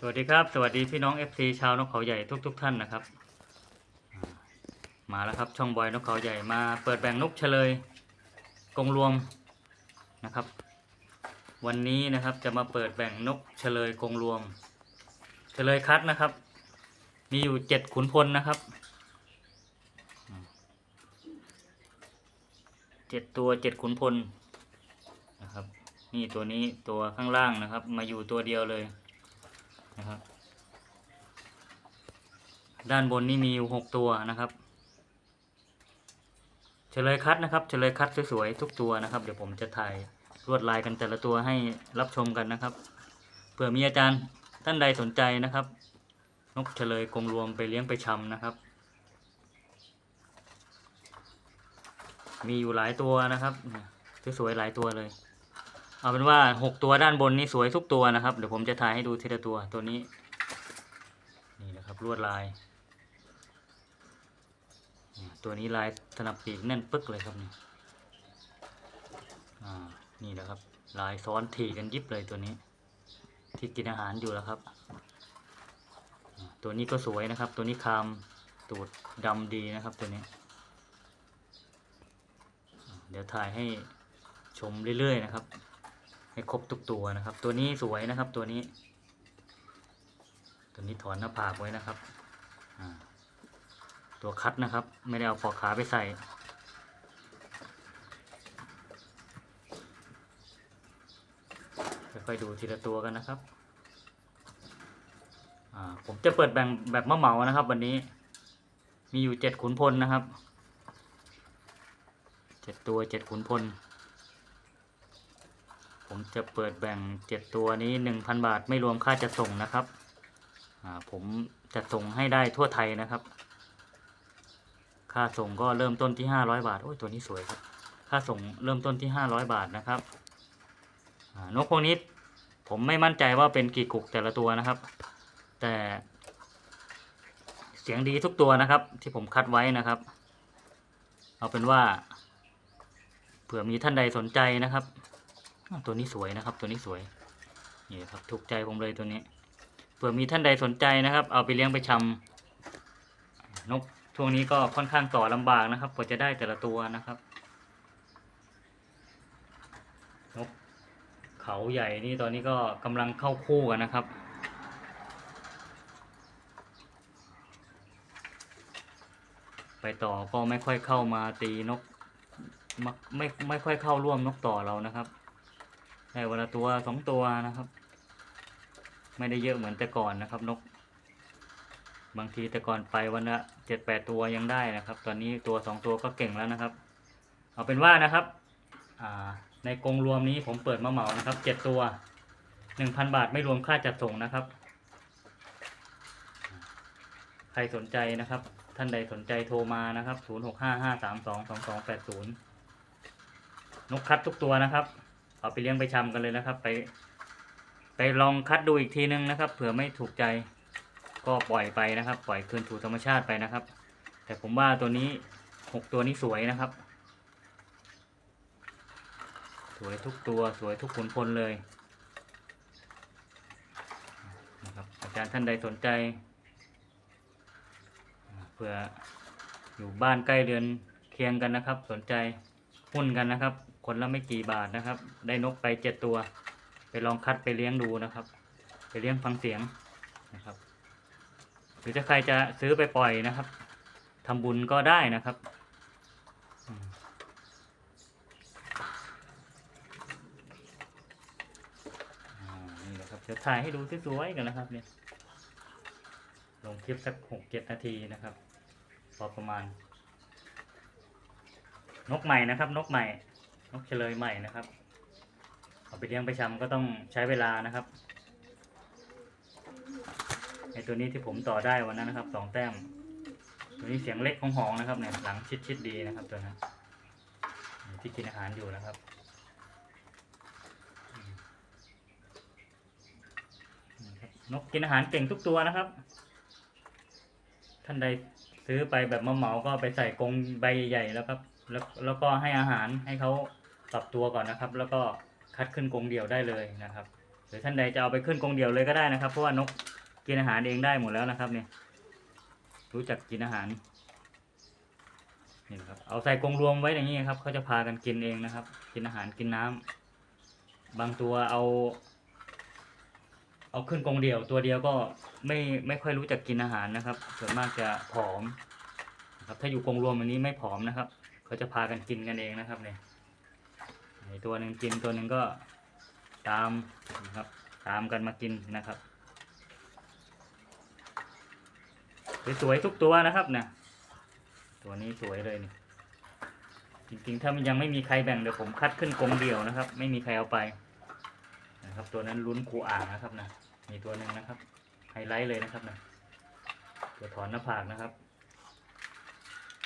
สวัสดีครับ สวัสดีพี่น้อง FC ชาวนกเขาใหญ่ทุกๆทท่านนะครับ มาแล้วครับช่องบอยนกเขาใหญ่มาเปิดแบ่งนกเฉลยกงรวมนะครับ วันนี้นะครับจะมาเปิดแบ่งนกเฉลยกงรวม เฉลยคัดนะครับ มีอยู่เจ็ดขุนพลนะครับเจ็ดตัวเจ็ดขุนพลนะครับ นี่ตัวนี้ตัวข้างล่างนะครับ มาอยู่ตัวเดียวเลย นะครับ ด้านบนนี่มีอยู่หกตัวนะครับ เฉลยคัดนะครับ เฉลยคัดสวยๆทุกตัวนะครับ เดี๋ยวผมจะถ่ายลวดลายกันแต่ละตัวให้รับชมกันนะครับ เผื่อมีอาจารย์ท่านใดสนใจนะครับ นกเฉลยกงรวมไปเลี้ยงไปชำนะครับ มีอยู่หลายตัวนะครับ สวยๆหลายตัวเลย เอาเป็นว่าหกตัวด้านบนนี่สวยทุกตัวนะครับ เดี๋ยวผมจะถ่ายให้ดูทีละตัวตัวนี้ นี่นะครับลวดลาย ตัวนี้ลายสนับปีกแน่นปึ๊กเลยครับนี่นี่นะครับ ลายซ้อนถี่กันยิบเลยตัวนี้ ที่กินอาหารอยู่แล้วครับ ตัวนี้ก็สวยนะครับ ตัวนี้คามตูดดำดีนะครับตัวนี้ เดี๋ยวถ่ายให้ชมเรื่อยๆนะครับ ให้ครบทุกตัวนะครับ ตัวนี้สวยนะครับตัวนี้ ตัวนี้ถอนหน้าผากไว้นะครับตัวคัดนะครับ ไม่ได้เอาปอกขาไปใส่ ค่อยๆดูทีละตัวกันนะครับผมจะเปิดแบ่งแบบมะเหมานะครับ วันนี้ มีอยู่เจ็ดขุนพลนะครับเจ็ดตัวเจ็ดขุนพล ผมจะเปิดแบ่งเจ็ดตัวนี้หนึ่งพันบาทไม่รวมค่าจัดส่งนะครับผมจัดส่งให้ได้ทั่วไทยนะครับ ค่าส่งก็เริ่มต้นที่ห้าร้อยบาทโอ้ยตัวนี้สวยครับ ค่าส่งเริ่มต้นที่ห้าร้อยบาทนะครับนกพวกนี้ผมไม่มั่นใจว่าเป็นกี่กุกแต่ละตัวนะครับ แต่ เสียงดีทุกตัวนะครับ ที่ผมคัดไว้นะครับ เอาเป็นว่าเผื่อมีท่านใดสนใจนะครับ ตัวนี้สวยนะครับ ตัวนี้สวยนี่ครับถูกใจผมเลยตัวนี้เผื่อมีท่านใดสนใจนะครับ เอาไปเลี้ยงไปชำนกช่วงนี้ก็ค่อนข้างต่อลำบากนะครับกว่าจะได้แต่ละตัวนะครับนกเขาใหญ่นี่ตอนนี้ก็กำลังเข้าคู่กันนะครับไปต่อก็ไม่ค่อยเข้ามาตีนกมักไม่ไม่ค่อยเข้าร่วมนกต่อเรานะครับ ได้วันละตัวสองตัวนะครับ ไม่ได้เยอะเหมือนแต่ก่อนนะครับ นก บางทีแต่ก่อนไปวันละเจ็ดแปดตัวยังได้นะครับ ตอนนี้ตัวสองตัวก็เก่งแล้วนะครับ เอาเป็นว่านะครับอ่าในกรงรวมนี้ผมเปิดมาเหมานะครับเจ็ดตัวหนึ่งพันบาทไม่รวมค่าจัดส่งนะครับ ใครสนใจนะครับ ท่านใดสนใจโทรมานะครับศูนย์หกห้าห้าสามสองสองสองแปดศูนย์นกคัดทุกตัวนะครับ เอาไปเลี้ยงไปชำกันเลยนะครับ ไป ไปลองคัดดูอีกทีนึงนะครับ เผื่อไม่ถูกใจ ก็ปล่อยไปนะครับ ปล่อยคืนสู่ธรรมชาติไปนะครับ แต่ผมว่าตัวนี้หกตัวนี้สวยนะครับ สวยทุกตัวสวยทุกขุนพลเลยนะครับอาจารย์ท่านใดสนใจเผื่ออยู่บ้านใกล้เรือนเคียงกันนะครับ สนใจหุ้นกันนะครับ คนละไม่กี่บาทนะครับ ได้นกไปเจ็ดตัว ไปลองคัดไปเลี้ยงดูนะครับ ไปเลี้ยงฟังเสียงนะครับ หรือถ้าใครจะซื้อไปปล่อยนะครับทำบุญก็ได้นะครับนี่แหละครับเดี๋ยวถ่ายให้ดูสวยๆกันนะครับเนี่ยลงคลิปสักหกเจ็ดนาทีนะครับพอประมาณ นกใหม่นะครับ นกใหม่ นกเฉลยใหม่นะครับ เอาไปเลี้ยงไปชำก็ต้องใช้เวลานะครับไอตัวนี้ที่ผมต่อได้วันนั้นนะครับสองแต้ม ตัวนี้เสียงเล็กของหองนะครับเนี่ยหลังชิดชิดดีนะครับตัวนั้นที่กินอาหารอยู่นะครับนกกินอาหารเก่งทุกตัวนะครับ ท่านใดซื้อไปแบบมาเหมาก็ไปใส่กรงใบใหญ่แล้วครับ แล้วแล้วก็ให้อาหารให้เขา ปรับตัวก่อนนะครับ แล้วก็คัดขึ้นกรงเดี่ยวได้เลยนะครับ หรือท่านใดจะเอาไปขึ้นกรงเดี่ยวเลยก็ได้นะครับ เพราะว่านกกินอาหารเองได้หมดแล้วนะครับเนี่ยรู้จักกินอาหารนี่นครับเอาใส่กรงรวมไว้อย่างนี้ครับเขาจะพากันกินเองนะครับ กินอาหารกินน้ำบางตัวเอา เอาขึ้นกรงเดี่ยว ตัวเดียวก็ไม่ไม่ค่อยรู้จักกินอาหารนะครับ ส่วนมากจะผอมครับถ้าอยู่กรงรวมแบบนี้ไม่ผอมนะครับเขาจะพากันกินกันเองนะครับเนี่ย ตัวหนึ่งกินตัวหนึ่งก็ตามนะครับ ตามกันมากินนะครับสวยๆทุกตัวนะครับเนี่ยตัวนี้สวยเลยนี่จริงๆ ถ้ามันยังไม่มีใครแบ่งเดี๋ยวผมคัดขึ้นกรงเดี่ยวนะครับ ไม่มีใครเอาไปนะครับ ตัวนั้นลุ้นคูอ่างนะครับนะมีตัวหนึ่งนะครับไฮไลท์เลยนะครับนะตัวถอนหน้าผากนะครับ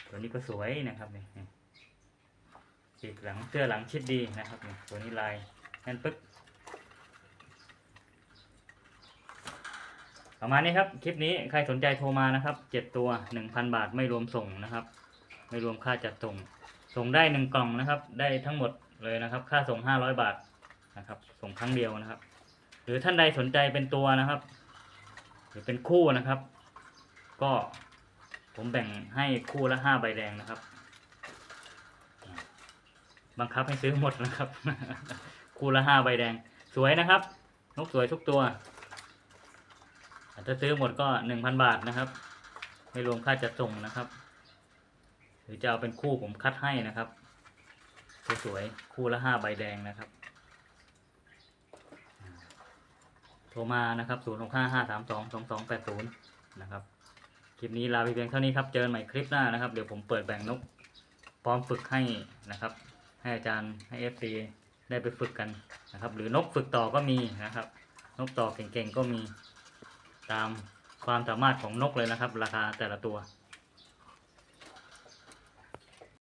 ตัวนี้ก็สวยนะครับนี่นี่ ปีกหลังเสื้อหลังชิดดีนะครับตัวนี้ลายแน่นปึ๊กประมาณนี้ครับ คลิปนี้ใครสนใจโทรมานะครับเจ็ดตัวหนึ่งพันบาทไม่รวมส่งนะครับ ไม่รวมค่าจัดส่ง ส่งได้หนึ่งกล่องนะครับ ได้ทั้งหมดเลยนะครับ ค่าส่งห้าร้อยบาทนะครับ ส่งครั้งเดียวนะครับ หรือท่านใดสนใจเป็นตัวนะครับ หรือเป็นคู่นะครับ ก็ผมแบ่งให้คู่ละห้าใบแดงนะครับ บังคับให้ซื้อหมดนะครับ คู่ละห้าใบแดง สวยนะครับ นกสวยทุกตัวถ้าซื้อหมดก็หนึ่งพันบาทนะครับ ไม่รวมค่าจัดส่งนะครับ หรือจะเอาเป็นคู่ผมคัดให้นะครับ สวยๆคู่ละห้าใบแดงนะครับ โทรมานะครับ0 6 5 5 3 2 2 2 8 0นะครับคลิปนี้ลาไปเพียงเท่านี้ครับ เจอกันใหม่คลิปหน้านะครับ เดี๋ยวผมเปิดแบ่งนกพร้อมฝึกให้นะครับ ให้อาจารย์ให้เอฟซีได้ไปฝึกกันนะครับ หรือนกฝึกต่อก็มีนะครับ นกต่อเก่งๆก็มีตามความสามารถของนกเลยนะครับ ราคาแต่ละตัว